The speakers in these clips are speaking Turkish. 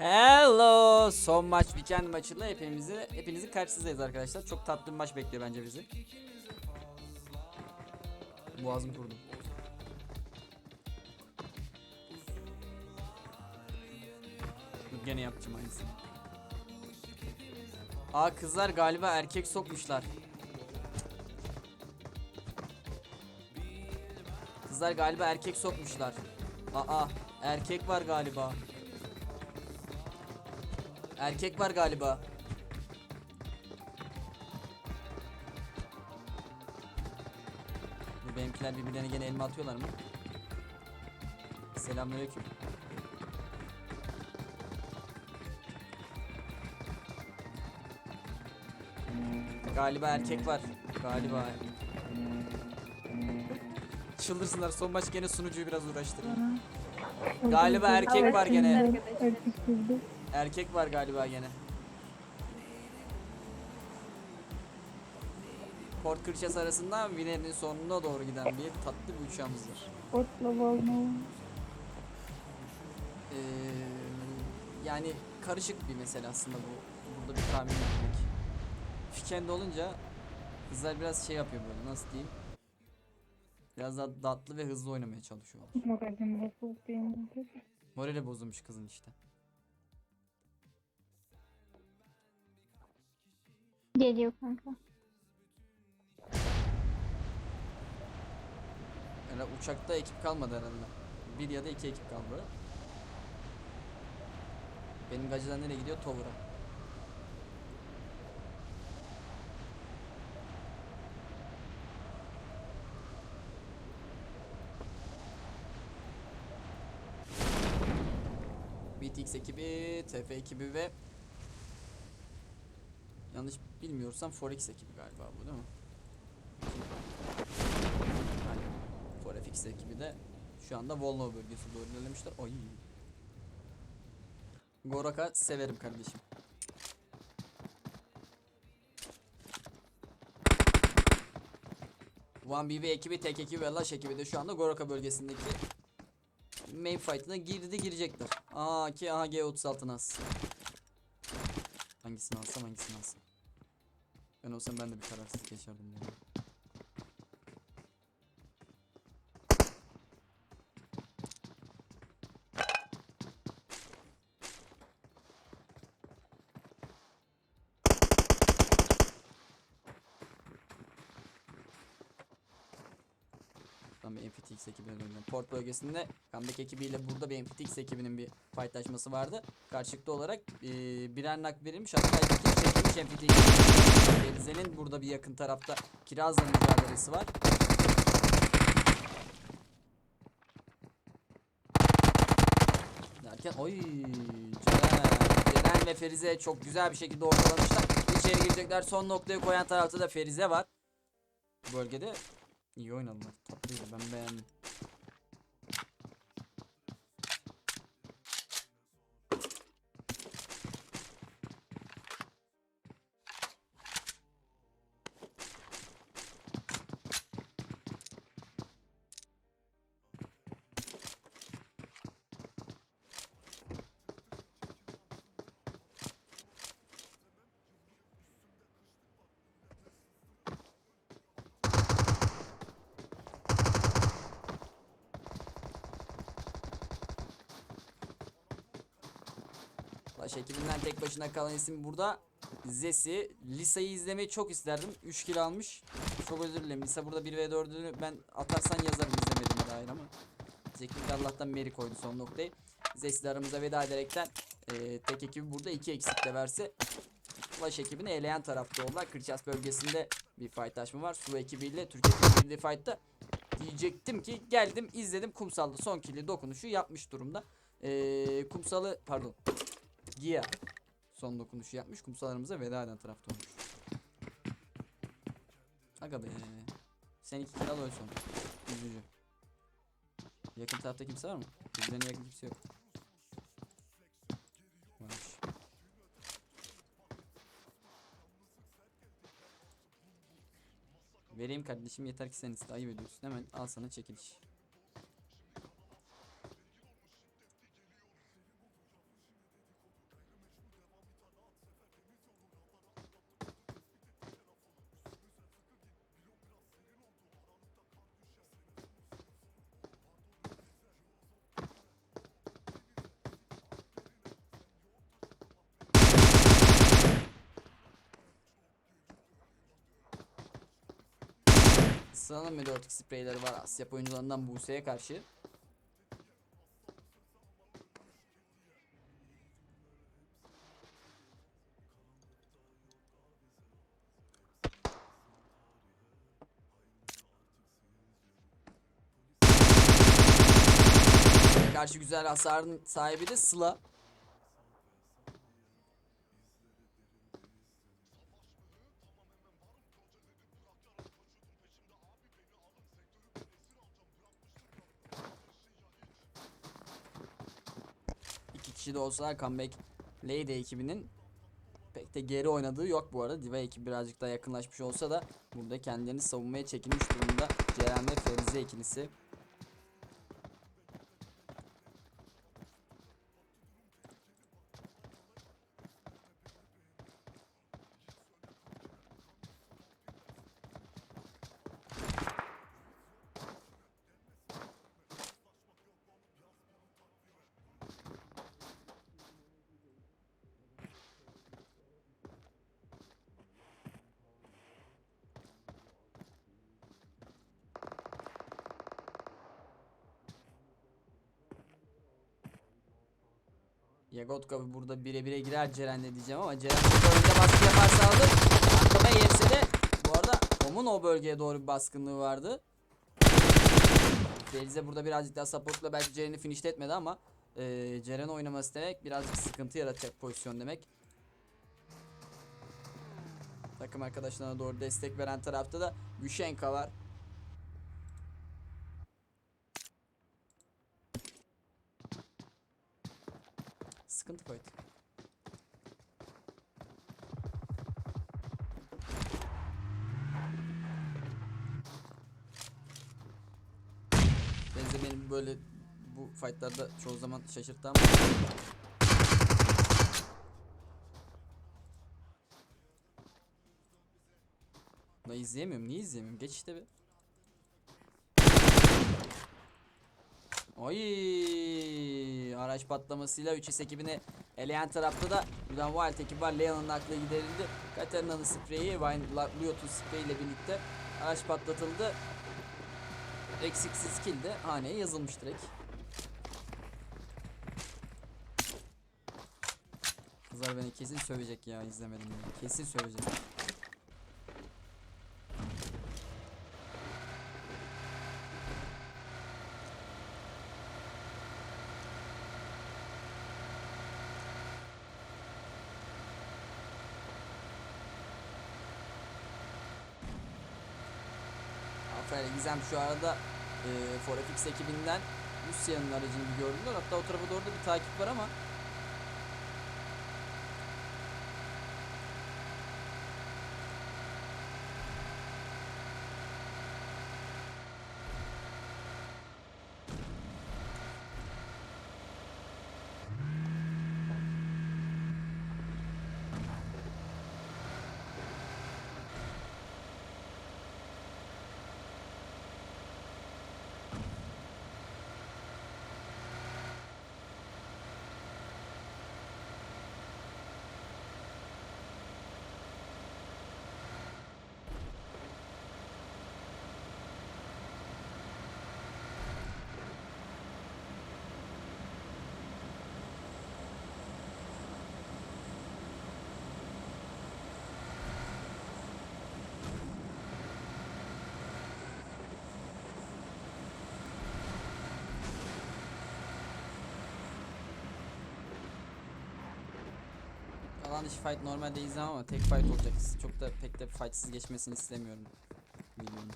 Hello! Son maç weekend maçıyla hepimizi hepinizin karşınızdayız arkadaşlar. Çok tatlı bir maç bekliyor bence bizi. Boğazım kurdu. Gene yapacağım aynısını. Aa kızlar galiba erkek sokmuşlar. Kızlar galiba erkek sokmuşlar. Aa erkek var galiba. Erkek var galiba. Bu benimkiler birbirlerine gene elma atıyorlar mı? Selamünaleyküm. Galiba erkek var. Galiba. Çıldırsınlar son maç gene sunucuyu biraz uğraştırır. Galiba erkek var gene. Erkek var galiba gene. Port Kırças arasında Viner'in sonuna doğru giden bir tatlı bir uçağımızdır. Otla balma. Ee, yani karışık bir mesele aslında bu. Burada bir tahmin etmek. Weekend olunca kızlar biraz şey yapıyor böyle nasıl diyeyim. Biraz daha tatlı ve hızlı oynamaya çalışıyor. Moralim bozuldu benim de. Morali bozulmuş kızın işte. Geliyor kanka. Yani uçakta ekip kalmadı herhalde. Bir ya da iki ekip kaldı. Benim gacılar nereye gidiyor? Tower'a. BTX ekibi, TF ekibi ve yanlış bilmiyorsam Forex ekibi galiba bu değil mi? Aynen. Forefix ekibi de şu anda Volnova bölgesi doğru ilerlemişler. Ay. Goraka severim kardeşim. One BB ekibi, tek ekibi ve Lash ekibi de şu anda Goraka bölgesindeki main fight'ına girdi girecekler. Aa ki aha G36 nas. Hangisini alsam hangisini alsam. Ben olsam ben de bir kararsız geçerdim. Tam bir MPTX ekibine döndüm. Port bölgesinde comeback ekibiyle burada bir MPTX ekibinin bir fightlaşması vardı. Karşılıklı olarak e, birer nak verilmiş. Hatta iki çekilmiş MPTX Rize'nin burada bir yakın tarafta Kiraz'la mücadelesi var. Derken oy Ceren, Ceren ve Ferize çok güzel bir şekilde ortalamışlar. İçeri girecekler. Son noktayı koyan tarafta da Ferize var. Bu bölgede İyi oynadılar. Tatlıydı. Ben beğendim. Başına kalan isim burada. Zesi. Lisa'yı izlemeyi çok isterdim. 3 kill almış. Çok özür dilerim. Lisa burada 1v4'ünü ben atarsan yazarım izlemediğime dair ama. Zekrik Allah'tan Meri koydu son noktayı. Zesi de aramıza veda ederekten eee, tek ekibi burada 2 eksik de verse Flash ekibini eleyen tarafta oldular. Kırças bölgesinde bir fightlaşma var. Su ekibiyle Türk ekibiyle fight'ta diyecektim ki geldim izledim kumsalda son kill'i dokunuşu yapmış durumda. Eee kumsalı pardon Gia son dokunuşu yapmış. Kumsallarımıza veda eden tarafta olmuş. Aga be. Sen iki kill al öl sonra. Üzücü. Yakın tarafta kimse var mı? Bizlerine yakın kimse yok. Varmış. Vereyim kardeşim yeter ki sen iste ayıp ediyorsun. Hemen al sana çekiliş. Sıla'nın Melodic spreyleri var Asya oyuncularından Buse'ye karşı. karşı güzel hasarın sahibi de Sıla. Kişi de olsalar comeback Lady ekibinin pek de geri oynadığı yok bu arada. Diva ekibi birazcık daha yakınlaşmış olsa da burada kendilerini savunmaya çekilmiş durumda Ceren ve Ferize ikilisi. Yagotka burada bire bire girer Ceren'le diyeceğim ama Ceren burada önde baskı yaparsa aldı. Arkada yerse de bu arada Om'un o bölgeye doğru bir baskınlığı vardı. Ferize burada birazcık daha supportla belki Ceren'i finishletmedi ama eee Ceren oynaması demek birazcık sıkıntı yaratacak pozisyon demek. Takım arkadaşlarına doğru destek veren tarafta da Güşenka var. Koydu. Benzi böyle bu fightlarda çoğu zaman şaşırttı ama Da izleyemiyorum. Niye izleyemiyorum? Geç işte bir. Ay araç patlamasıyla 3S ekibini eleyen tarafta da buradan Wild ekibi var. Leon'un aklı giderildi. Katarina'nın spreyi, Luyot'un spreyi ile birlikte araç patlatıldı. Eksiksiz kill de haneye yazılmış direkt. Kızlar beni kesin sövecek ya izlemedim ya. Kesin sövecek. Aferin Gizem şu arada e, Forefix ekibinden Lucia'nın aracını gördüler. Hatta o tarafa doğru da bir takip var ama alan dışı fight normalde izlemem ama tek fight olacak. Çok da pek de fightsız geçmesini istemiyorum. Videonun.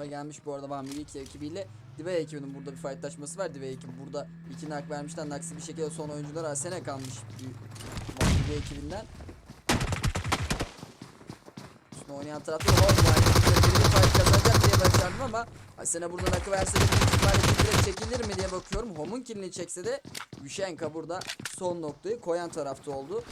Tarafa gelmiş bu arada Van Milik ekibiyle. Dive ekibinin burada bir fightlaşması var. Dive ekibi burada iki nak vermişler. Naksi bir şekilde son oyuncular Asene kalmış. Van Milik ekibinden. Üstüne oynayan tarafta Hol yani bir fight kazanacak diye başardım ama Asena burada nakı verse de bir çekilir mi diye bakıyorum. Hom'un killini çekse de Yushenka burada son noktayı koyan tarafta oldu.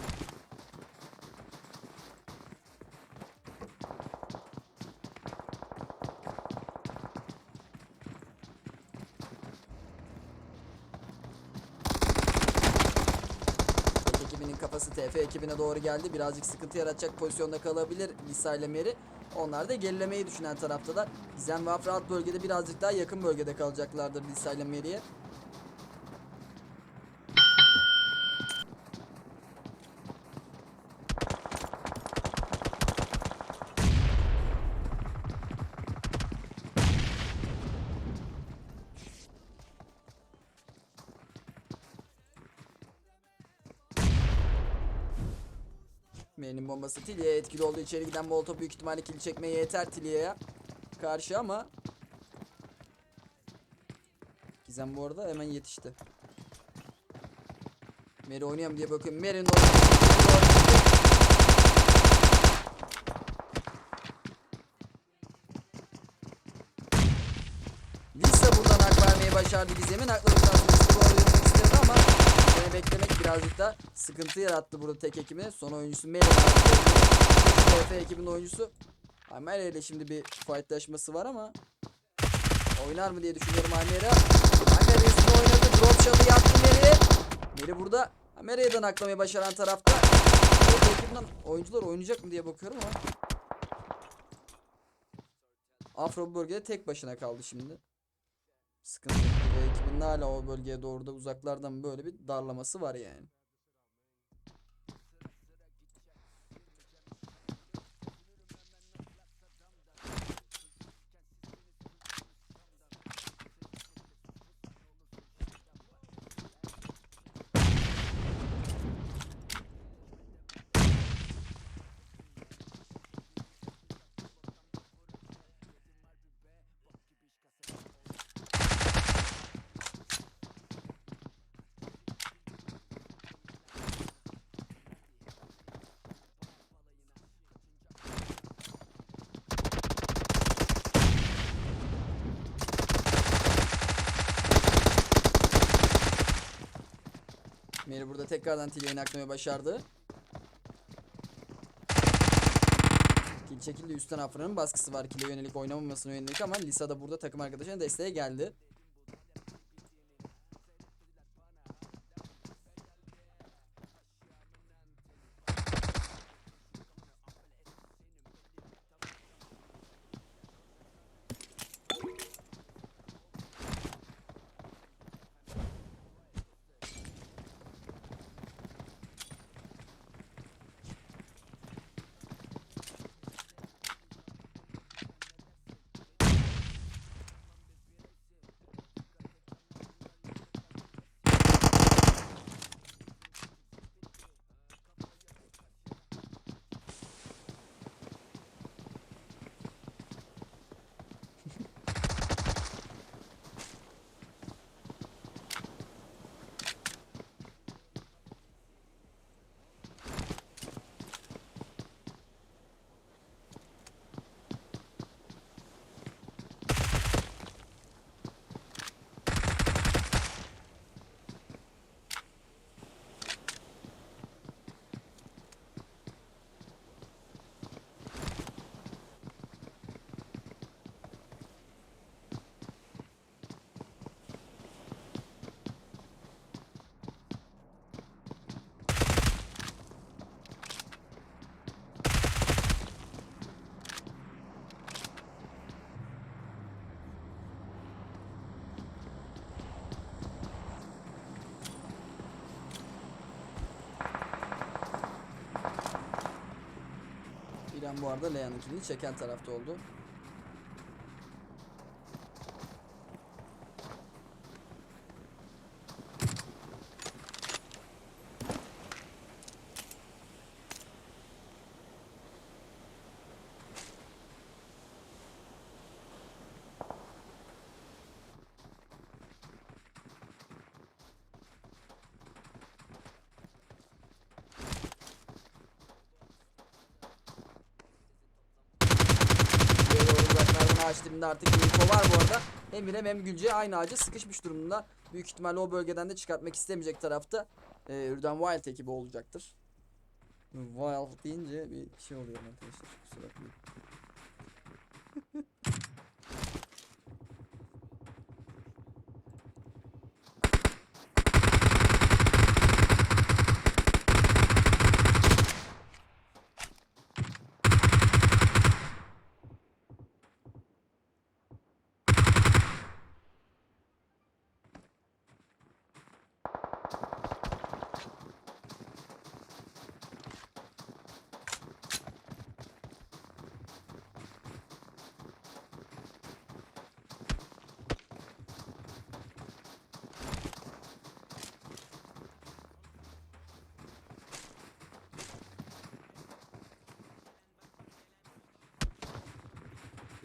Tek kafası TF ekibine doğru geldi. Birazcık sıkıntı yaratacak pozisyonda kalabilir Lisa ile Meri. Onlar da gerilemeyi düşünen taraftalar. Gizem ve Afra alt bölgede birazcık daha yakın bölgede kalacaklardır Lisa ile Meri'ye. Bombası Tilly'ye etkili oldu. İçeri giden Molotov büyük ihtimalle kill çekmeye yeter Tilly'ye karşı ama Gizem bu arada hemen yetişti. Meri mu diye bakıyorum. Meri'nin. Lisa buradan hak vermeyi başardı Gizem'in. Arada yürümek istedi ama Seni beklemek birazcık da sıkıntı yarattı burada tek ekibine. Son oyuncusu Meri. TF ekibinin oyuncusu. Amere ile şimdi bir fightlaşması var ama oynar mı diye düşünüyorum Amere. Amere üstüne oynadı. Drop shot'ı yaptı Meri. Meri burada Amere'den aklamayı başaran tarafta. TF ekibinden oyuncular oynayacak mı diye bakıyorum ama. Afro bölgede tek başına kaldı şimdi. Sıkıntı. Ve ekibinin hala o bölgeye doğru da uzaklardan böyle bir darlaması var yani. Meri burada tekrardan Tilya'yı aklamayı başardı. Kill çekildi üstten Afra'nın baskısı var. Kill'e yönelik oynamamasına yönelik ama Lisa da burada takım arkadaşına desteğe geldi. İrem bu arada Lea'nınkini çeken tarafta oldu. Dibinde artık info var bu arada. Hem İrem hem Gülce aynı ağaca sıkışmış durumda. Büyük ihtimalle o bölgeden de çıkartmak istemeyecek tarafta e, Ürden Wild ekibi olacaktır. Wild deyince bir şey oluyor arkadaşlar. Kusura bakmayın.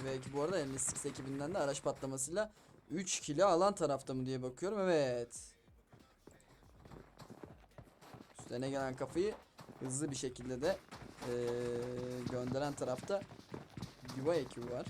Belki bu arada MSX ekibinden de araç patlamasıyla 3 kilo alan tarafta mı diye bakıyorum. Evet. Üstlerine gelen kafayı hızlı bir şekilde de eee, gönderen tarafta yuva ekibi var.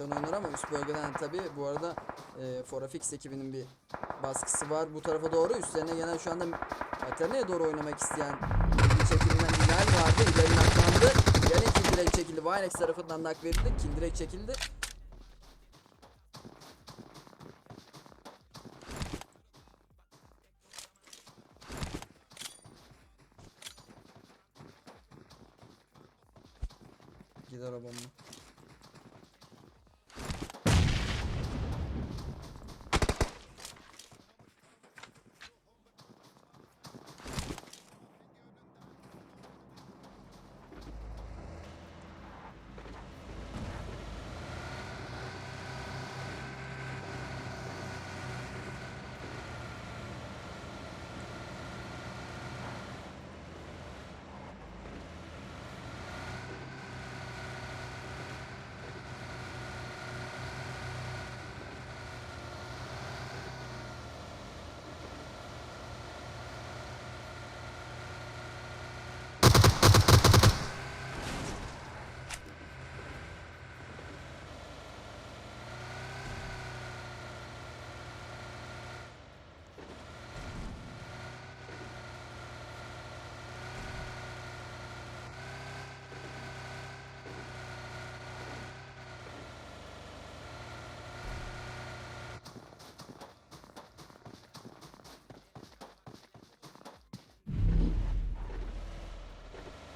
Ön oynar ama üst bölgeden tabi bu arada e, Forafix ekibinin bir baskısı var bu tarafa doğru. Üstlerine gelen şu anda Aterna'ya doğru oynamak isteyen bir çekiminden Hilal vardı. Hilal'in aklandı. Hilal'in kill direkt çekildi. Vinex tarafından nak verildi. Kill çekildi.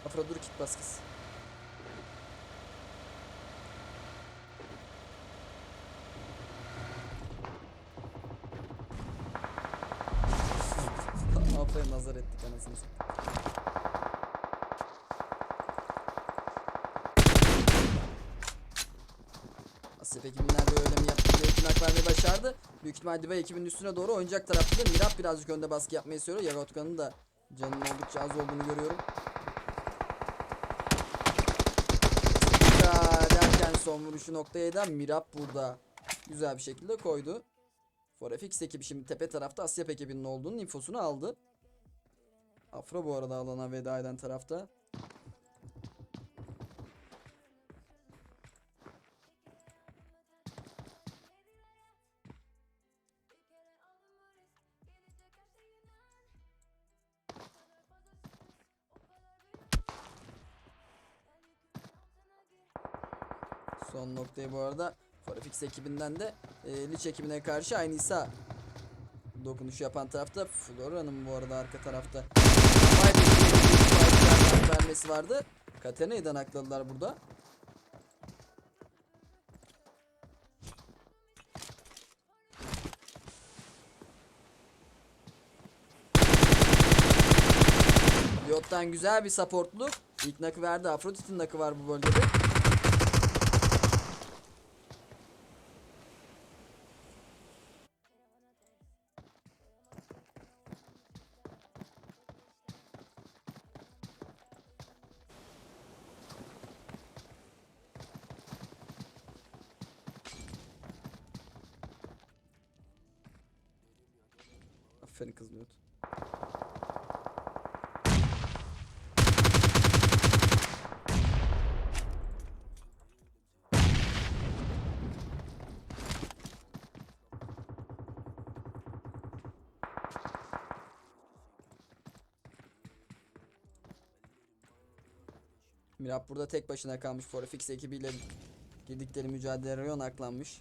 Afra dur kit bas kız. Afra'ya nazar ettik anasını. Asif ekibinden de öyle mi yaptı? Gökün hak vermeyi başardı. Büyük ihtimalle Diva ekibinin üstüne doğru oynayacak tarafta da Mirap birazcık önde baskı yapmayı istiyor. Yagotkan'ın da canının oldukça az olduğunu görüyorum. Dakika derken son vuruşu noktaya eden Mirap burada güzel bir şekilde koydu. Forefix ekibi şimdi tepe tarafta Asyap ekibinin olduğunun infosunu aldı. Afro bu arada alana veda eden tarafta. Son noktayı bu arada Forefix ekibinden de e, Lich ekibine karşı aynı İsa dokunuş yapan tarafta Flora'nın bu arada arka tarafta. Vermesi vardı. Katena'yı da burada. Yot'tan güzel bir supportluk. İlk nakı verdi. Afrodit'in nakı var bu bölgede. Aferin kız. Mirap burada tek başına kalmış. Forefix ekibiyle girdikleri mücadele aklanmış.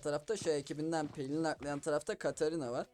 Arka tarafta şey ekibinden Pelin aklayan tarafta Katarina var.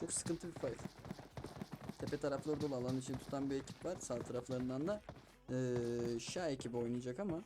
Çok sıkıntı bir fight. Tepe tarafları dolu alan için tutan bir ekip var. Sağ taraflarından da eee Şah ekibi oynayacak ama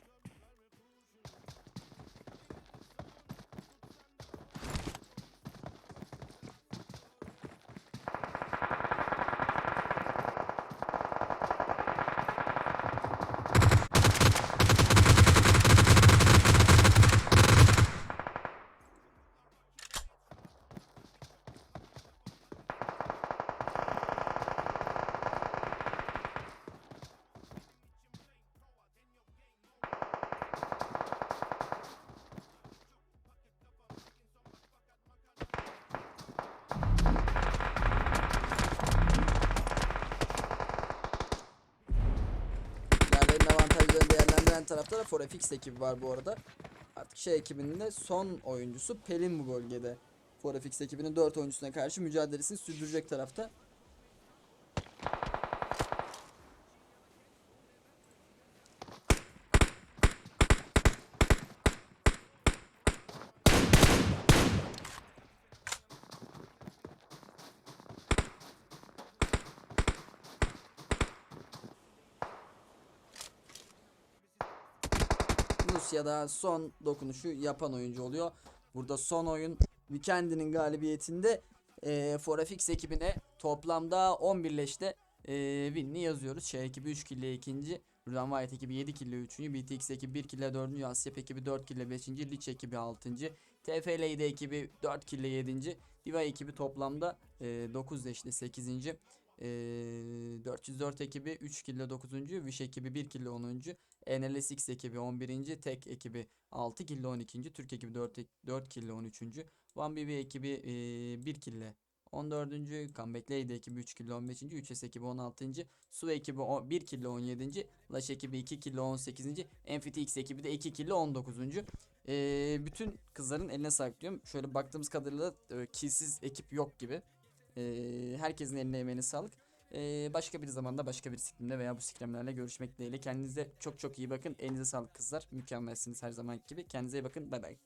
tarafta da Forefix ekibi var bu arada. Artık şey ekibinin de son oyuncusu Pelin bu bölgede. Forefix ekibinin 4 oyuncusuna karşı mücadelesini sürdürecek tarafta. Rusya'da son dokunuşu yapan oyuncu oluyor. Burada son oyun Weekend'in galibiyetinde e, Forafix ekibine toplamda 11 leşte e, win'li yazıyoruz. Şey ekibi 3 kill ile ikinci. Rüdan White ekibi 7 kill ile 3. BTX ekibi 1 kill ile 4. Asyap ekibi 4 kill ile 5. Lich ekibi 6. TFL'de ekibi 4 kill ile 7. Diva ekibi toplamda e, 9 leşte 8. Ee, 404 ekibi 3 kille 9. Wish ekibi 1 kille 10. NLSX ekibi 11. Tek ekibi 6 kille 12. Türk ekibi 4, 4 kille 13. 1BB ekibi ee, 1 kille 14. Comeback Lady ekibi 3 kille 15. 3S ekibi 16. Su ekibi o- 1 kille 17. Lash ekibi 2 kille 18. MFTX ekibi de 2 kille 19. Ee, bütün kızların eline sağlık diyorum. Şöyle baktığımız kadarıyla e, kilsiz ekip yok gibi. Ee, herkesin eline emeğine sağlık. Ee, başka bir zamanda başka bir siklimde veya bu siklemlerle görüşmek dileğiyle. Kendinize çok çok iyi bakın. Elinize sağlık kızlar. Mükemmelsiniz her zaman gibi. Kendinize iyi bakın. Bay bay.